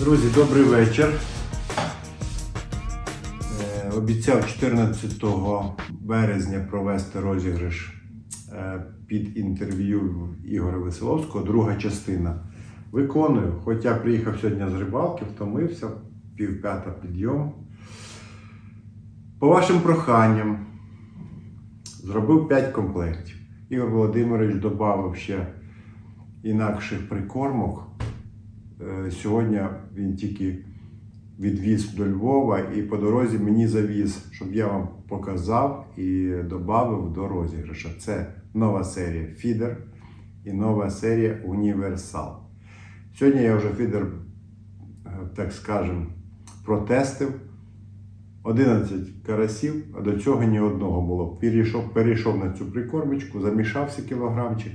Друзі, добрий вечір. Е, Обіцяв 14 березня провести розіграш е, під інтерв'ю Ігоря Веселовського, друга частина. Виконую, хоча приїхав сьогодні з рибалки, втомився, півп'ята підйом. По вашим проханням зробив 5 комплектів. Ігор Володимирович додав ще інакших прикормок. Е, Сьогодні він тільки відвіз до Львова і по дорозі мені завіз, щоб я вам показав і додав до розіграша. Це нова серія Фідер і нова серія Універсал. Сьогодні я вже фідер, е, так скажем, протестив. 11 карасів, а до цього ні одного було. Перейшов, перейшов на цю прикормочку, замішався кілограмчик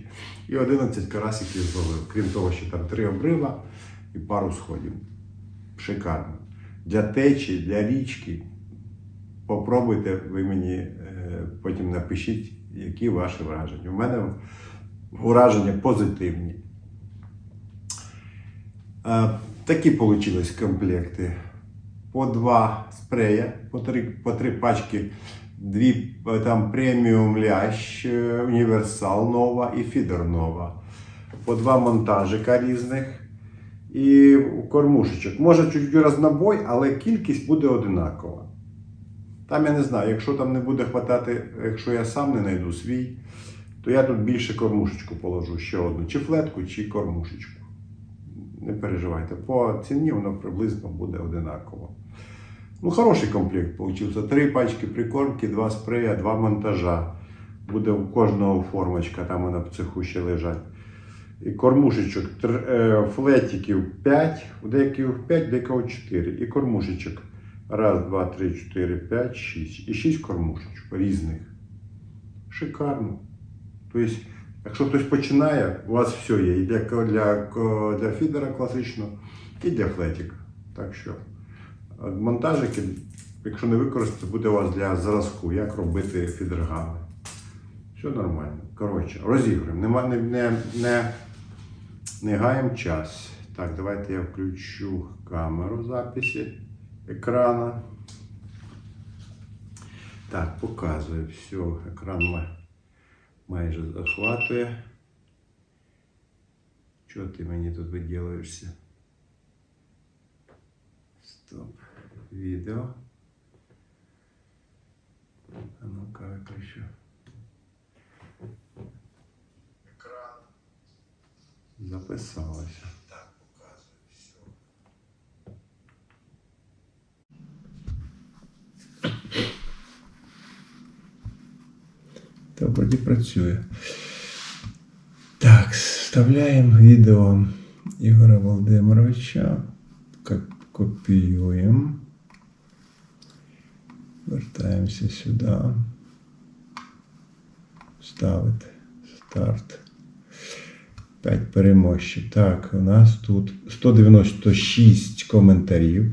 і 11 карасиків зловив. Крім того, ще там три обрива і пару сходів. Шикарно. Для течі, для річки. Попробуйте, ви мені е, потім напишіть, які ваші враження. У мене враження позитивні. Е, Такі вийшли комплекти. По два спрея, по три, по три пачки, дві е, там преміум лящ, універсал нова і фідер нова. По два монтажика різних і кормушечок. Може чуть-чуть рознобой, але кількість буде одинакова. Там я не знаю, якщо там не буде хватати, якщо я сам не знайду свій, то я тут більше кормушечку положу ще одну, чи флетку, чи кормушечку. Не переживайте, по ціні воно приблизно буде одинаково. Ну, хороший комплект вийшов. Три пачки прикормки, два спрея, два монтажа. Буде у кожного формочка, там вона в цеху ще лежать. Кормушечок, е, флетиків 5, у деяких 5, у деякого 4. І кормушечок. Раз, два, три, чотири, п'ять, шість. І шість кормушечок різних. Шикарно. Тобто, якщо хтось починає, у вас все є. І для, для, для фідера класичного, і для флетика. Так що е, монтажики, якщо не використати, буде у вас для зразку, як робити фідергами. Все нормально. Коротше, розіграємо. Нема, не, не, не, не гаємо час. Так, давайте я включу камеру записі екрана. Так, показую. Все, екран ма- майже захватує. Чого ти мені тут виділаєшся? Стоп. Відео. А ну-ка, виключу. Записалося. Так, показую все. Та вроді працює. Так, вставляємо відео Ігоря Володимировича. Ко- Копіюємо. Вертаємося сюди. Ставити. Старт. 5 переможців. Так, у нас тут 196 коментарів.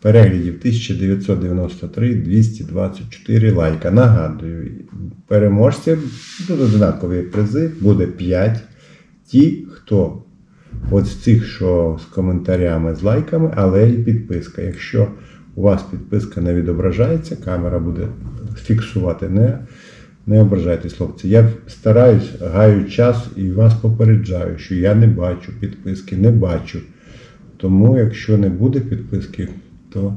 Переглядів 1993, 224 лайка. Нагадую, переможцям будуть однакові призи, буде 5. Ті, хто от з цих, що з коментарями, з лайками, але і підписка. Якщо у вас підписка не відображається, камера буде фіксувати. Не, не ображайтесь, хлопці. Я стараюсь, гаю час і вас попереджаю, що я не бачу підписки, не бачу. Тому, якщо не буде підписки, то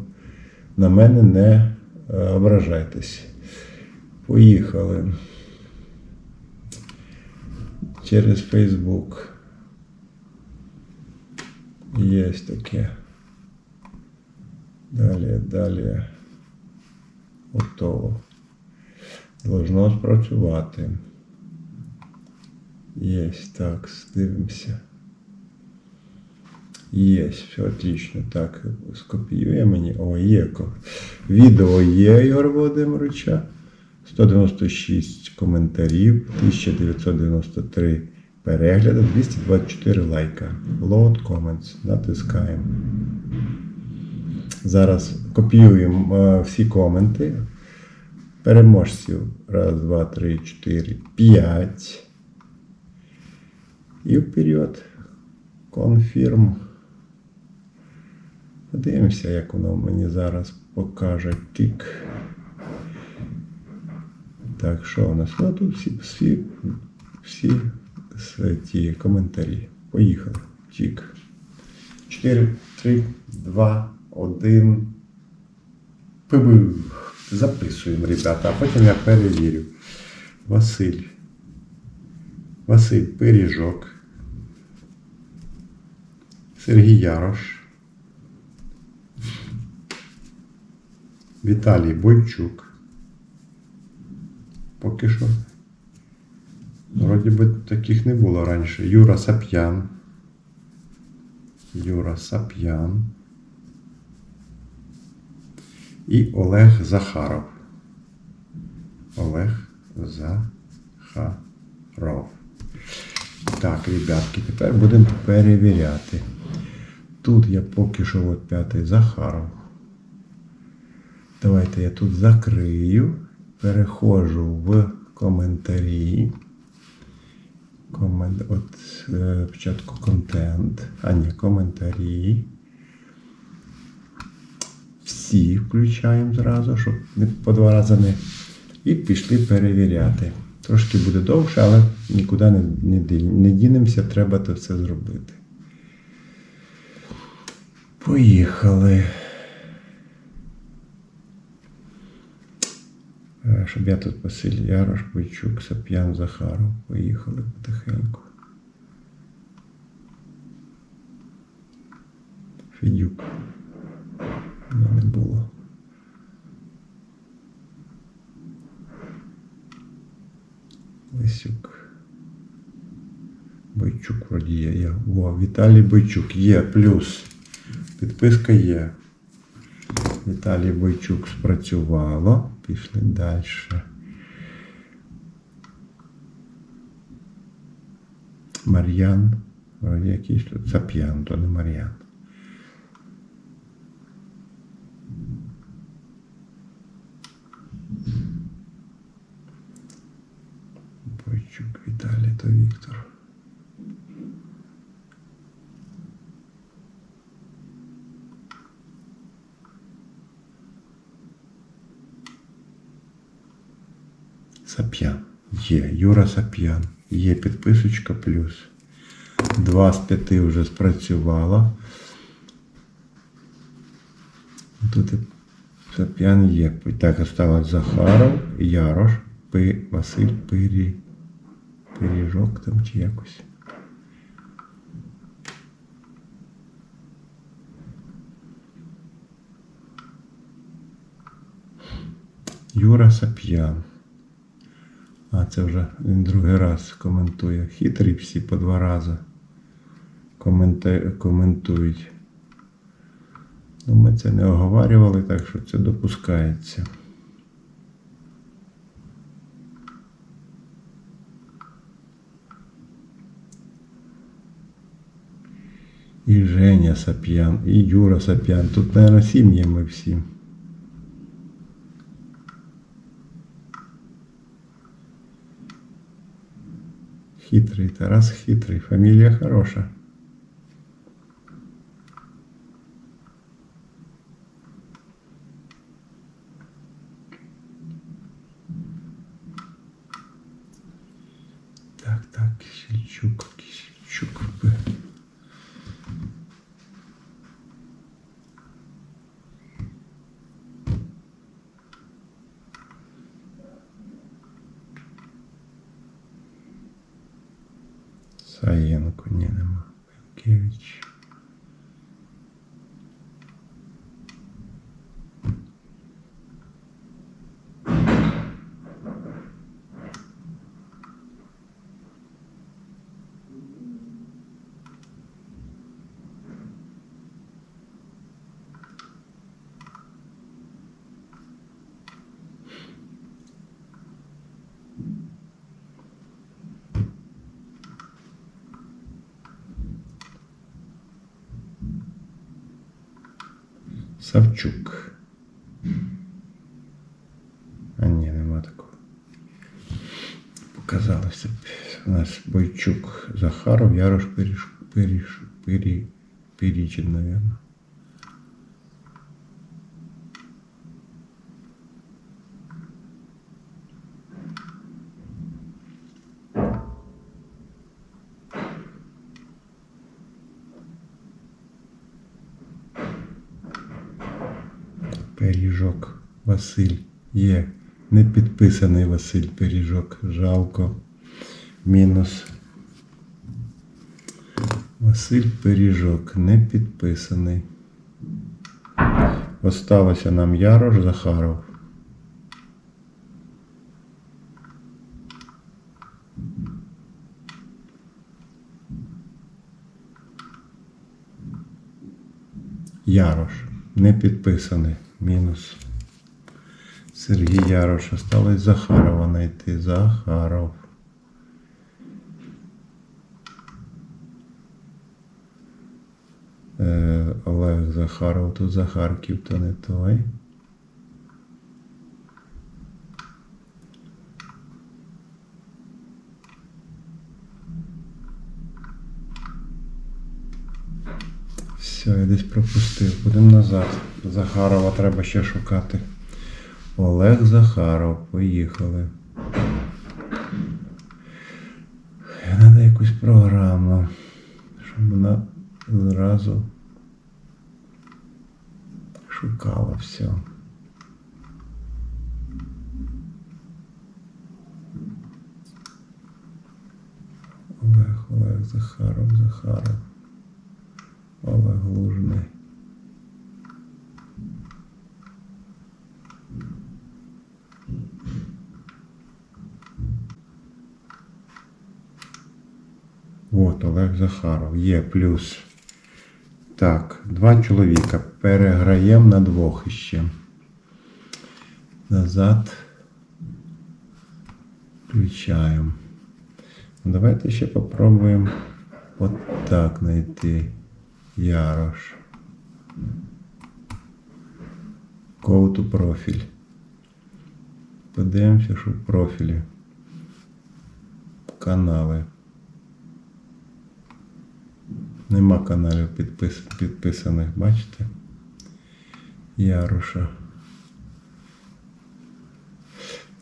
на мене не е, ображайтесь. Поїхали. Через Facebook. Є таке. Далі, далі. Готово. Должно спрацювати. Є, так, дивимося. Є, все отлично. Так, скопіює мені. О, є. Відео є Ігор Володимировича. 196 коментарів, 1993 перегляди, 224 лайка. Load comments. Натискаємо. Зараз копіюємо е, всі коменти. Переможців. Раз, два, три, чотири, п'ять. І вперед. Confirm. Подивимося, як воно мені зараз покаже тік. Так, що у нас? Ну тут всі, всі, всі ті коментарі. Поїхали. Тік. 4, 3, 2, 1. Пибу. Записуємо, ребята, а потім я перевірю. Василь. Василь Пиріжок. Сергій Ярош. Віталій Бойчук. Поки що. Вроді би таких не було раніше. Юра Сап'ян. Юра Сап'ян. І Олег Захаров. Олег Захаров. Так, ребятки, тепер будемо перевіряти. Тут я поки що от п'ятий Захаров. Давайте я тут закрию. Переходжу в коментарі. Комент, от е, спочатку контент, а ні, коментарі. Всі включаємо зразу, щоб по два рази не. І пішли перевіряти. Трошки буде довше, але нікуди не, не, не дінемося, треба це все зробити. Поїхали. Е, Щоб я тут Василь Ярош, Бойчук, Сап'ян, Захаров. Поїхали потихеньку. Федюк. Ну, не було. Лисюк. Бойчук вроді є. є. О, Віталій Бойчук є, плюс. Підписка є. Віталій Бойчук спрацювало. Пішли далі. Мар'ян. Якийсь тут Сап'ян, то не Мар'ян. Бойчук Віталій то Віктор. Сап'ян. Є. Юра Сап'ян. Є підписочка плюс. Два з п'яти вже спрацювало. Тут Сап'ян є. Так, осталось Захаров, Ярош, Пи, Василь Пирі. Пиріжок там чи якось. Юра Сап'ян. А, це вже він другий раз коментує. Хитрі всі по два рази коментують. Ну, ми це не оговарювали, так що це допускається. І Женя Сап'ян, і Юра Сап'ян. Тут, мабуть, сім'ями всі. Хитрий, Тарас хитрый, фамилия хороша. Так, так, Кисельчук, Кисельчук. Саєнко, ні, нема. Пенкевич. Савчук. А ні, нема такого. Показалося б. У нас Бойчук Захаров, Ярош Пиріж, Пиріж, Пирі, Пирічин, мабуть. Василь є. Не підписаний Василь Пиріжок. Жалко. Мінус. Василь Пиріжок не підписаний. Осталося нам Ярош Захаров. Ярош. Не підписаний. Мінус. Сергій Ярош. Осталось Захарова знайти. Захаров. Е, Олег Захаров. Тут Захарків, то не той. Все, я десь пропустив. Будемо назад. Захарова треба ще шукати. Олег Захаров. Поїхали. Треба якусь програму, щоб вона зразу шукала все. Олег, Олег Захаров, Захаров. Олег Лужний. От Олег Захаров. Є плюс. Так, два чоловіка. Переграємо на двох іще. Назад. Включаємо. Ну, Давайте ще попробуємо от так знайти. Ярош. To профіль. Подивимося, що в профілі. Канали. Нема каналів підпис... підписаних, бачите? Яруша.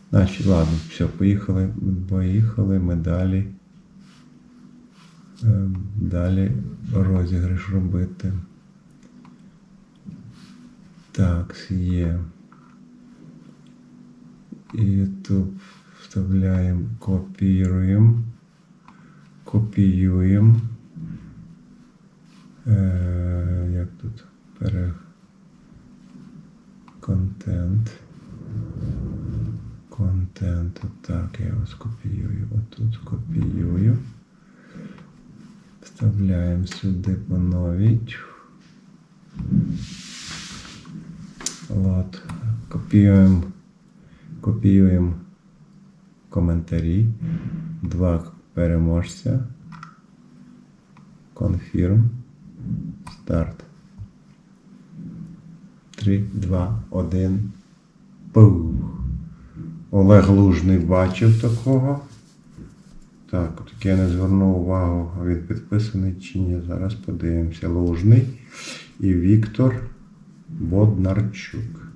Значить, ладно, все, поїхали. Поїхали ми далі. Е, Далі розіграш робити. Так, є. YouTube вставляємо, копіюємо. Копіюємо. Е, як тут? Пере... Контент. Контент. Отак, я його скопіюю. Отут копіюю. Вставляємо сюди по новій. От. Копіюємо. Копіюємо коментарі. Два переможця. Конфірм. Старт. 3, 2, 1. Пух. Олег Лужний бачив такого. Так, таке я не звернув увагу, він підписаний чи ні. Зараз подивимося. Лужний і Віктор Боднарчук.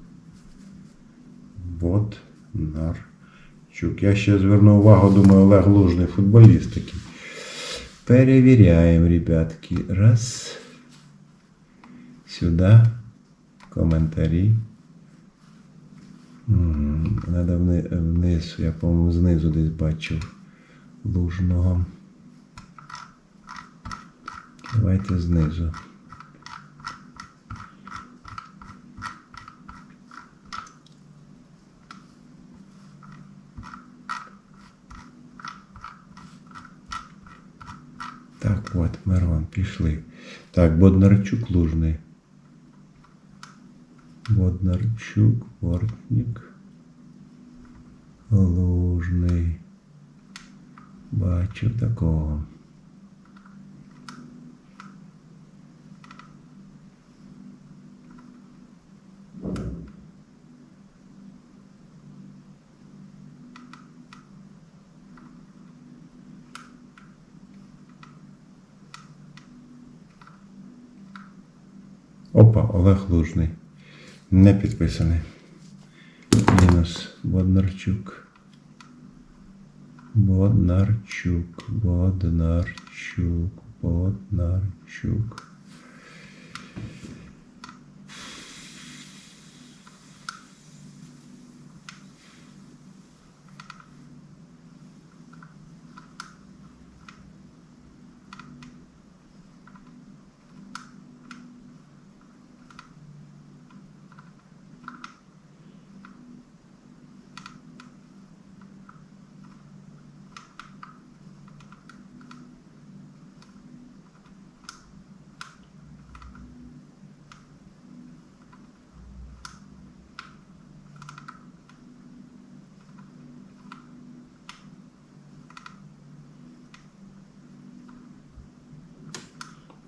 Боднарчук. Я ще звернув увагу, думаю, Олег Лужний, футболіст такий. Перевіряємо, ребятки. Раз. Сюди. Коментарі. М, Надо вниз, я, по-моєму, знизу десь бачив лужного. Давайте знизу. Так, от, Мирон, пішли. Так, Боднарчук лужний. Боднарчук, Бортник. Лужний. Бачив такого. Опа, Олег Лужний. Не підписаний. Мінус Боднарчук. Боднарчук. Боднарчук. Боднарчук.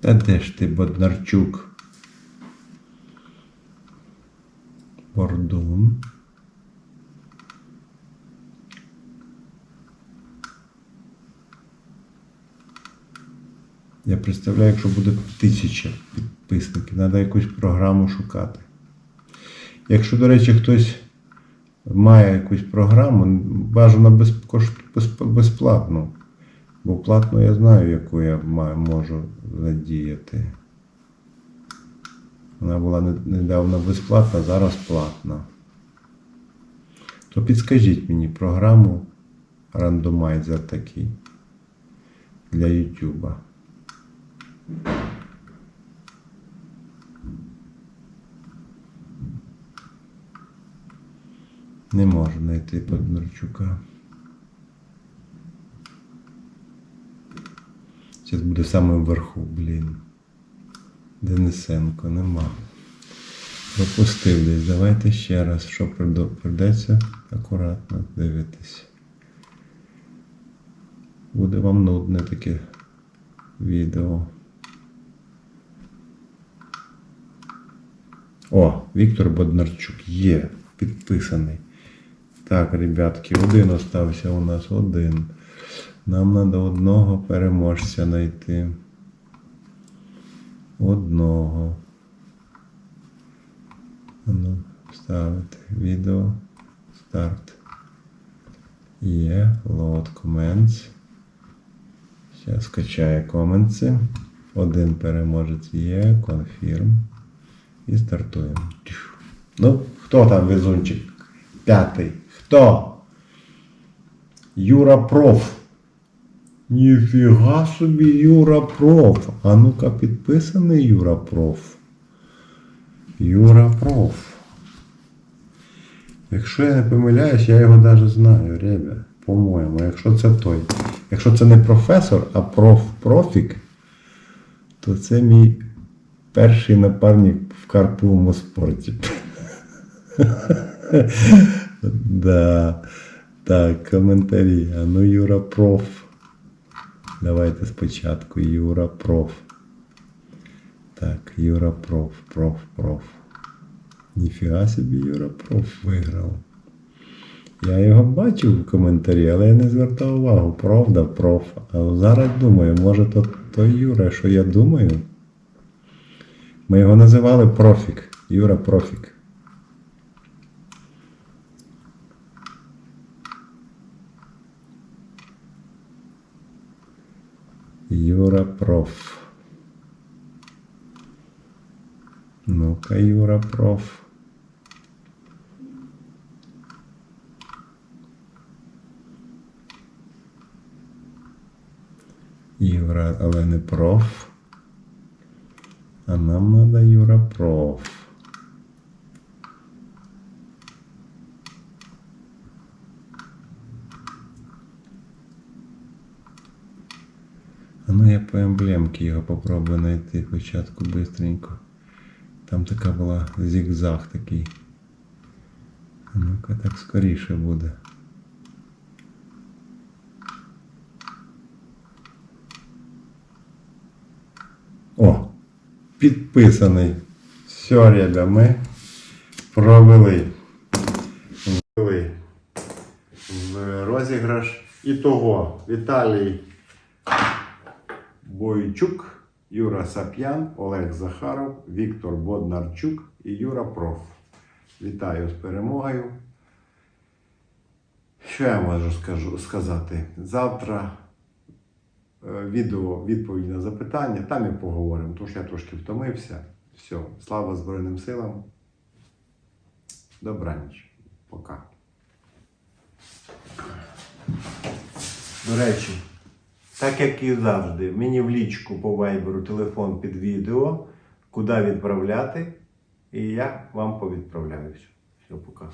Та де ж ти, Боднарчук? Бордун. Я представляю, якщо буде тисяча підписників, треба якусь програму шукати. Якщо, до речі, хтось має якусь програму, бажано безкош... Бо платно я знаю, яку я можу задіяти. Вона була недавно безплатна, зараз платна. То підскажіть мені програму рандомайзер такий для YouTube. Не можу знайти Подмирчука. Зараз буде саме вверху, блін. Денисенко нема. Пропустив десь. Давайте ще раз, що придеться акуратно дивитись. Буде вам нудне таке відео. О, Віктор Боднарчук є підписаний. Так, ребятки, один остався у нас один. Нам треба одного переможця знайти. Одного. Ну, ставити відео. Старт. Є. Load comments. Зараз скачає коменці. Один переможець є. Confirm. І стартуємо. Ну, хто там везунчик? П'ятий. Хто? Юра Проф. Ніфіга собі Юра Проф. А ну-ка підписаний Юра Проф. Юра Проф. Якщо я не помиляюсь, я його навіть знаю, ребят. По-моєму, якщо це той. Якщо це не професор, а проф-профік, то це мій перший напарник в карповому спорті. Так, коментарі. А ну Юра Проф. Давайте спочатку Юра Проф. Так, Юра Проф, проф, проф. Ніфіга собі Юра Проф виграв. Я його бачив в коментарі, але я не звертав увагу. Правда, проф. А зараз думаю, може то той Юра, що я думаю. Ми його називали Профік. Юра Профік. Юра Проф. Ну-ка, Юра Проф. Юра, але не проф. А нам надо Юра емблемці його попробую знайти спочатку быстренько. Там така була зігзаг такий. Ну-ка так скоріше буде. О, підписаний. Все, ребя, ми провели. Ввели в розіграш. І того Віталій Бойчук, Юра Сап'ян, Олег Захаров, Віктор Боднарчук і Юра Проф. Вітаю з перемогою. Що я можу скажу, сказати? Завтра е, відео відповідь на запитання, там і поговоримо, тому що я трошки втомився. Все, слава Збройним силам. Добраніч. Пока. До речі, так як і завжди, мені в лічку по вайберу телефон під відео, куди відправляти, і я вам повідправляю все. Все, пока.